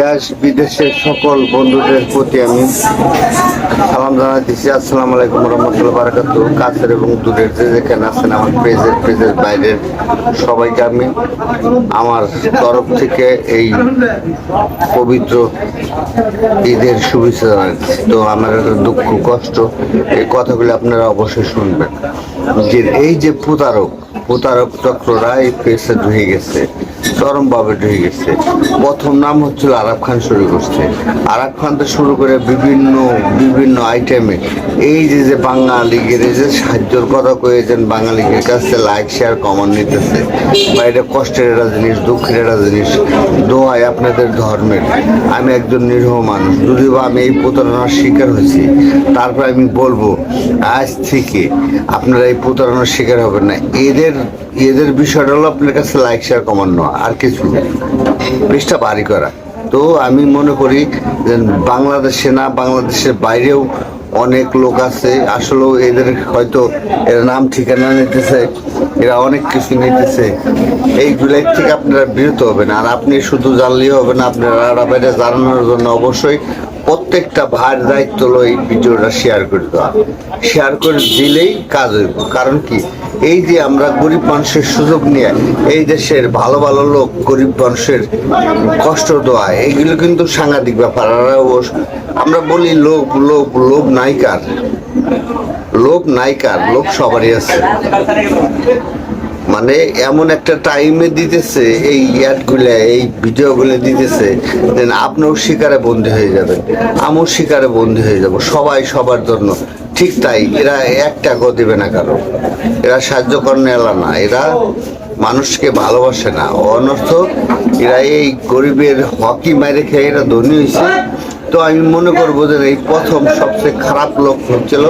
দেশ বিদেশের সকল বন্ধুদের প্রতি আমি সালাম জানাইতেছি। আসসালামু আলাইকুম রহমতুল্লাহ বারাকাতু কাছের এবং দূরের যে যেখানে আছেন, আমার পেজের পেজের বাইরের সবাইকে আমি আমার তরফ থেকে এই পবিত্র ঈদের শুভেচ্ছা জানাচ্ছি তো আমার দুঃখ, কষ্ট, এই কথাগুলো আপনারা অবশ্যই শুনবেন। যে এই যে প্রতারক প্রতারক চক্ররা এই পেশে ঢুকে গেছে, চরমভাবে ঢুকে গেছে। প্রথম নাম হচ্ছিল আরাব খান শুরু করছে। আরাব খান তো শুরু করে বিভিন্ন বিভিন্ন আইটেমে এই যে যে বাঙালিগের যে সাহায্যর কথা কয়েছেন বাঙালিগের কাছে লাইক শেয়ার কমন নিতেছে। বা এটা কষ্টের একটা জিনিস, দুঃখের একটা জিনিস। দোহাই আপনাদের ধর্মের। আমি একজন নিরীহ মানুষ, যদিও আমি এই প্রতারণার শিকার হয়েছি, তারপর আমি বলব, আজ থেকে আপনারা এই প্রতারণার শিকার হবেন না। এদের এদের বিষয়টা হলো আপনার কাছে লাইক শেয়ার কমানো আর কিছু। পৃষ্ঠা বাড়ি করা। তো আমি মনে করি যে বাংলাদেশে না, বাংলাদেশের বাইরেও অনেক লোক আছে। আসলেও এদের হয়তো এর নাম ঠিকানা নিতেছে, এরা অনেক কিছু নিতেছে। এইগুলাই থেকে আপনারা বিরত হবেন। আর আপনি শুধু জানলেই হবে না, আপনারা আড়াবাইরে জানানোর জন্য অবশ্যই প্রত্যেকটা ভাইয়ের দায়িত্ব হলো এই ভিডিওটা শেয়ার করে দেওয়া। শেয়ার করে দিলেই কাজ হইব। কারণ কি? এই যে আমরা গরিব মানুষের সুযোগ নিয়ে এই দেশের ভালো ভালো লোক গরিব মানুষের কষ্ট দেওয়া এইগুলো কিন্তু সাংঘাতিক ব্যাপার। আর আমরা বলি লোভ লোভ লোভ নাইকার লোভ নাইকার লোভ সবারই আছে। মানে এমন একটা টাইমে দিতেছে, এই অ্যাডগুলো এই ভিডিওগুলো দিতেছে যে আপনিও শিকারে বন্দী হয়ে যাবেন, আমিও শিকারে বন্দী হয়ে যাব, সবাই সবার জন্য। ঠিক তাই, এরা এক টাকাও দেবে না কারও। এরা সাহায্য করেন এলা না, এরা মানুষকে ভালোবাসে না। অনর্থ এরা এই গরিবের হকি মাইরে খেয়ে এরা ধনী হয়েছে তো আমি মনে করব যে এই প্রথম সবচেয়ে খারাপ লোক হচ্ছিল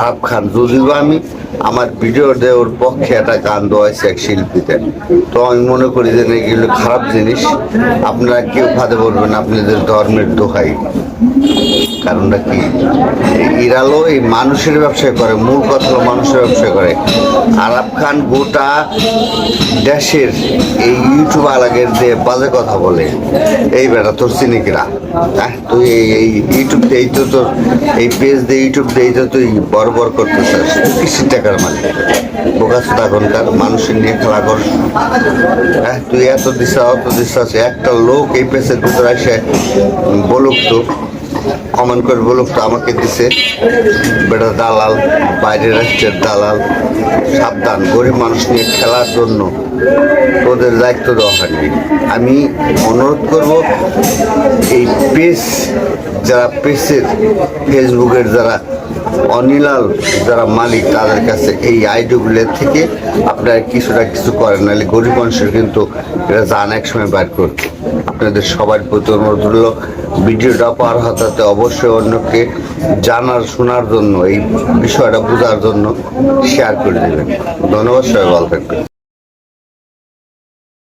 আরব খান। যদিও আমি আমার ভিডিও দেওয়ার পক্ষে একটা গান দেওয়া এক শিল্পীতে। তো আমি মনে করি যে এগুলো খারাপ জিনিস। আপনারা কেউ ফাঁদে বলবেন আপনাদের ধর্মের দোহাই। কারণটা কি? ইরালো এই মানুষের ব্যবসা করে, মূল কথা মানুষের ব্যবসা করে। আরব খান গোটা দেশের এই ইউটিউব আলাগের যে বাজে কথা বলে, এই বেটা, তোর সিনিকিরা হ্যাঁ তুই এই ইউটিউব দিয়ে তো তোর, এই পেজ দিয়ে ইউটিউব দিয়ে তো তুই বড় বড় করতে চাস কিসির টাকার মালিক? বোকা সুদা এখনকার মানুষের নিয়ে খেলা কর হ্যাঁ তুই এত দিশা অত দিশা আছে একটা লোক এই পেজের ভিতরে এসে বলুক তো কমেন্ট করে বলুক তো আমাকে দিছে। বেটা দালাল, বাইরের রাষ্ট্রের দালাল। সাবধান, গরিব মানুষ নিয়ে খেলার জন্য তোদের দায়িত্ব দেওয়া হয়নি। আমি অনুরোধ করব, এই পেজ যারা পেজের ফেসবুকের যারা অনিলাল, যারা মালিক, তাদের কাছে এই আইডিগুলো থেকে আপনারা কিছুটা কিছু করেন, নাহলে গরিব মানুষের কিন্তু এটা জান এক সময় বার করবে আপনাদের সবার প্রতি অনুরোধ হল ভিডিওটা পার হাতাতে অবশ্যই অন্যকে জানার, শোনার জন্য, এই বিষয়টা বোঝার জন্য শেয়ার করে দেবেন। ধন্যবাদ, সবাই ভালো থাকবেন।